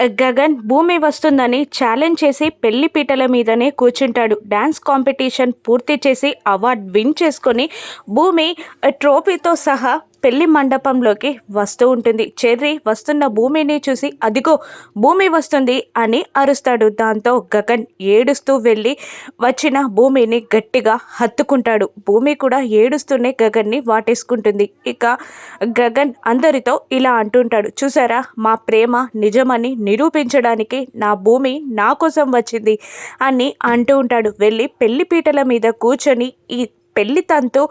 గగన్ భూమి వస్తుందని ఛాలెంజ్ చేసి పెళ్ళి పీటల మీదనే కూర్చుంటాడు. డ్యాన్స్ కాంపిటీషన్ పూర్తి చేసి అవార్డ్ విన్ చేసుకొని భూమి uh, ట్రోఫీతో సహా పెళ్ళి మండపంలోకి వస్తూ ఉంటుంది. చెర్రి వస్తున్న భూమిని చూసి అదిగో భూమి వస్తుంది అని అరుస్తాడు. దాంతో గగన్ ఏడుస్తూ వెళ్ళి వచ్చిన భూమిని గట్టిగా హత్తుకుంటాడు. భూమి కూడా ఏడుస్తూనే గగన్ని వాటేసుకుంటుంది. ఇక గగన్ అందరితో ఇలా అంటుంటాడు. చూసారా మా ప్రేమ నిజమని నిరూపించడానికి నా భూమి నా కోసం వచ్చింది అని అంటూ ఉంటాడు. వెళ్ళి పెళ్ళి పీటల మీద కూర్చొని ఈ పెళ్ళి తంతు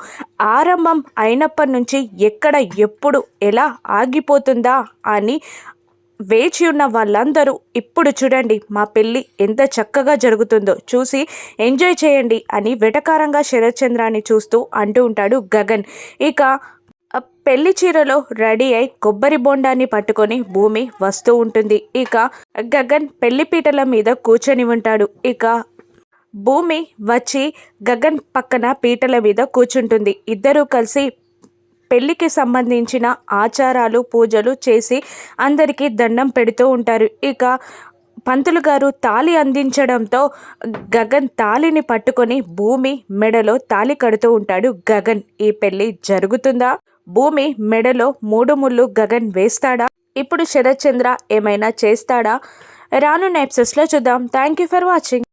ఆరంభం అయినప్పటి నుంచి ఎక్కడ ఎప్పుడు ఎలా ఆగిపోతుందా అని వేచి ఉన్న వాళ్ళందరూ ఇప్పుడు చూడండి మా పెళ్ళి ఎంత చక్కగా జరుగుతుందో చూసి ఎంజాయ్ చేయండి అని వెటకారంగా శరత్చంద్రాన్ని చూస్తూ అంటూ ఉంటాడు గగన్. ఇక పెళ్ళి చీరలో రెడీ అయి కొబ్బరి బొండాన్ని పట్టుకొని భూమి వస్తూ ఉంటుంది. ఇక గగన్ పెళ్ళి పీటల మీద కూర్చొని ఉంటాడు. ఇక భూమి వచ్చి గగన్ పక్కన పీటల మీద కూర్చుంటుంది. ఇద్దరూ కలిసి పెళ్ళికి సంబంధించిన ఆచారాలు పూజలు చేసి అందరికీ దండం పెడుతూ ఉంటారు. ఇక పంతులు గారు తాలి అందించడంతో గగన్ తాలిని పట్టుకొని భూమి మెడలో తాలి కడుతూ ఉంటాడు. గగన్ ఈ పెళ్ళి జరుగుతుందా? భూమి మెడలో మూడు ముళ్ళు గగన్ వేస్తాడా? ఇప్పుడు శరత్చంద్ర ఏమైనా చేస్తాడా? రానున్న ఎపిసోడ్స్లో చూద్దాం. Thank you for watching